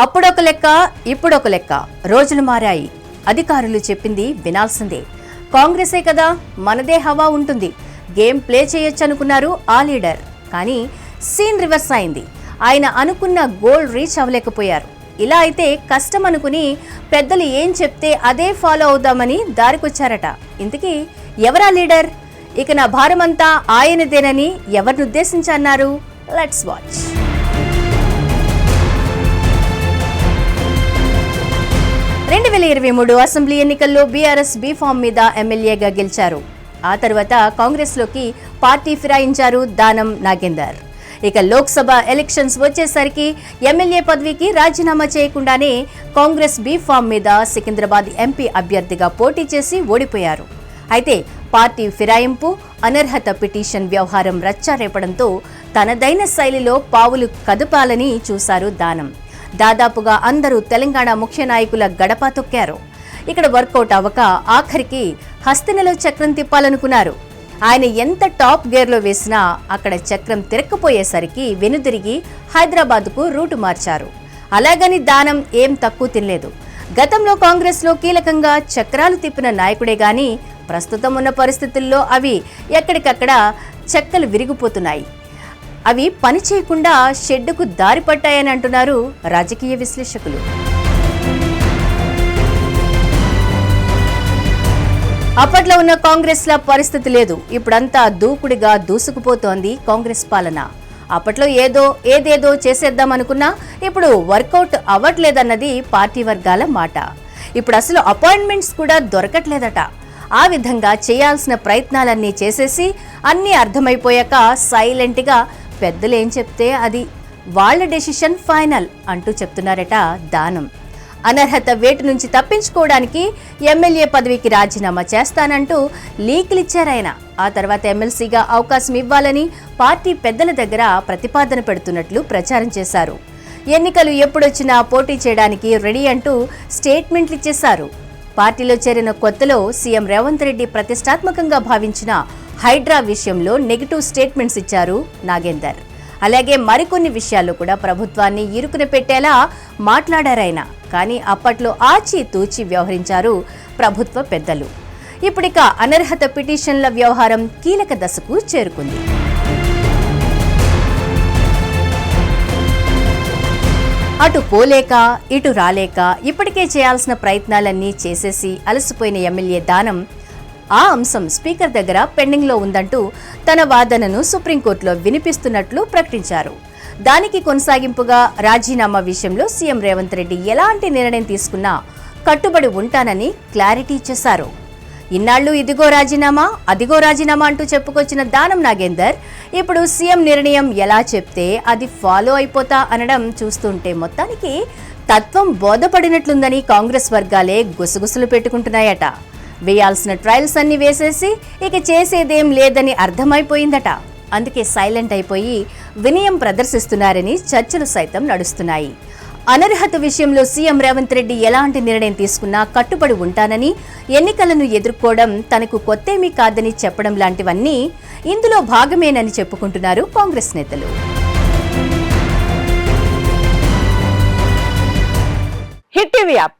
అప్పుడొక లెక్క ఇప్పుడొక లెక్క. రోజులు మారాయి. అధికారులు చెప్పింది వినాల్సిందే. కాంగ్రెసే కదా మనదే హవా ఉంటుంది. గేమ్ ప్లే చేయొచ్చనుకున్నారు ఆ లీడర్. కానీ సీన్ రివర్స్ అయింది. ఆయన అనుకున్న గోల్ రీచ్ అవ్వలేకపోయారు. ఇలా అయితే కష్టం అనుకుని పెద్దలు ఏం చెప్తే అదే ఫాలో అవుదామని దారికొచ్చారట. ఇంతకీ ఎవరా లీడర్? ఇక నా భారమంతా ఆయనదేనని ఎవరినుద్దేశించన్నారు లెట్స్ వాచ్. రెండు వేల ఇరవై మూడు అసెంబ్లీ ఎన్నికల్లో బీఆర్ఎస్ బీఫామ్ మీద ఎమ్మెల్యేగా గెలిచారు. ఆ తర్వాత కాంగ్రెస్లోకి పార్టీ ఫిరాయించారు దానం నాగేందర్. ఇక లోక్సభ ఎలక్షన్స్ వచ్చేసరికి ఎమ్మెల్యే పదవికి రాజీనామా చేయకుండానే కాంగ్రెస్ బీఫామ్ మీద సికింద్రాబాద్ ఎంపీ అభ్యర్థిగా పోటీ చేసి ఓడిపోయారు. అయితే పార్టీ ఫిరాయింపు అనర్హత పిటిషన్ వ్యవహారం రచ్చారేపడంతో తనదైన శైలిలో పావులు కదపాలని చూశారు దానం. దాదాపుగా అందరూ తెలంగాణ ముఖ్య నాయకుల గడప తొక్కారు. ఇక్కడ వర్కౌట్ అవ్వక ఆఖరికి హస్తినలో చక్రం తిప్పాలనుకున్నారు. ఆయన ఎంత టాప్ గేర్లో వేసినా అక్కడ చక్రం తిరక్కపోయేసరికి వెనుదిరిగి హైదరాబాద్కు రూటు మార్చారు. అలాగని దానం ఏం తక్కువ తినలేదు. గతంలో కాంగ్రెస్లో కీలకంగా చక్రాలు తిప్పిన నాయకుడే గాని ప్రస్తుతం ఉన్న పరిస్థితుల్లో అవి ఎక్కడికక్కడ చెక్కలు విరిగిపోతున్నాయి. అవి పని చేయకుండా షెడ్డుకు దారి పట్టాయని అంటున్నారు రాజకీయ విశ్లేషకులు. అప్పట్లో ఉన్న కాంగ్రెస్ ల పరిస్థితి లేదు. ఇప్పుడంతా దూకుడిగా దూసుకుపోతోంది కాంగ్రెస్ పాలన. అప్పట్లో ఏదో ఏదేదో చేసేద్దామనుకున్నా ఇప్పుడు వర్కౌట్ అవ్వట్లేదన్నది పార్టీ వర్గాల మాట. ఇప్పుడు అసలు అపాయింట్మెంట్స్ కూడా దొరకట్లేదట. ఆ విధంగా చేయాల్సిన ప్రయత్నాలన్నీ చేసేసి అన్నీ అర్థమైపోయాక సైలెంట్గా పెద్దలు ఏం చెప్తే అది వాళ్ళ డెసిషన్ ఫైనల్ అంటూ చెప్తున్నారట దానం. అనర్హత వేటు నుంచి తప్పించుకోవడానికి ఎమ్మెల్యే పదవికి రాజీనామా చేస్తానంటూ లీకులు ఇచ్చారాయన ఆ తర్వాత ఎమ్మెల్సీగా అవకాశం ఇవ్వాలని పార్టీ పెద్దల దగ్గర ప్రతిపాదన పెడుతున్నట్లు ప్రచారం చేశారు. ఎన్నికలు ఎప్పుడొచ్చినా పోటీ చేయడానికి రెడీ అంటూ స్టేట్మెంట్లు ఇచ్చేశారు పార్టీలో చేరిన కొత్తలో సీఎం రేవంత్ రెడ్డి ప్రతిష్టాత్మకంగా భావించిన హైడ్రా విషయంలో నెగిటివ్ స్టేట్మెంట్స్ ఇచ్చారు నాగేందర్. అలాగే మరికొన్ని విషయాల్లో కూడా ప్రభుత్వాన్ని ఇరుకున పెట్టేలా మాట్లాడారాయన కానీ అప్పట్లో ఆచితూచి వ్యవహరించారు ప్రభుత్వ పెద్దలు. ఇప్పుడిక అనర్హత పిటిషన్ల వ్యవహారం కీలక దశకు చేరుకుంది. అటు పోలేక ఇటు రాలేక ఇప్పటికే చేయాల్సిన ప్రయత్నాలన్నీ చేసేసి అలసిపోయిన ఎమ్మెల్యే దానం ఆ అంశం స్పీకర్ దగ్గర పెండింగ్లో ఉందంటూ తన వాదనను సుప్రీంకోర్టులో వినిపిస్తున్నట్లు ప్రకటించారు. దానికి కొనసాగింపుగా రాజీనామా విషయంలో సీఎం రేవంత్ రెడ్డి ఎలాంటి నిర్ణయం తీసుకున్నా కట్టుబడి ఉంటానని క్లారిటీ ఇచ్చేశారు ఇన్నాళ్ళు ఇదిగో రాజీనామా అదిగో రాజీనామా అంటూ చెప్పుకొచ్చిన దానం నాగేందర్ ఇప్పుడు సీఎం నిర్ణయం ఎలా చెప్తే అది ఫాలో అయిపోతా అనడం చూస్తుంటే మొత్తానికి తత్వం బోధపడినట్లుందని కాంగ్రెస్ వర్గాలే గుసగుసలు పెట్టుకుంటున్నాయట. వేయాల్సిన ట్రయల్స్ అన్ని వేసేసి ఇక చేసేదేం లేదని అర్థమైపోయిందట. అందుకే సైలెంట్ అయిపోయి వినయం ప్రదర్శిస్తున్నారని చర్చలు సైతం నడుస్తున్నాయి. అనర్హత విషయంలో సీఎం రేవంత్ రెడ్డి ఎలాంటి నిర్ణయం తీసుకున్నా కట్టుబడి ఉంటానని ఎన్నికలను ఎదుర్కోవడం తనకు కొత్తేమీ కాదని చెప్పడం లాంటివన్నీ ఇందులో భాగమేనని చెప్పుకుంటున్నారు కాంగ్రెస్ నేతలు. Hit TV app.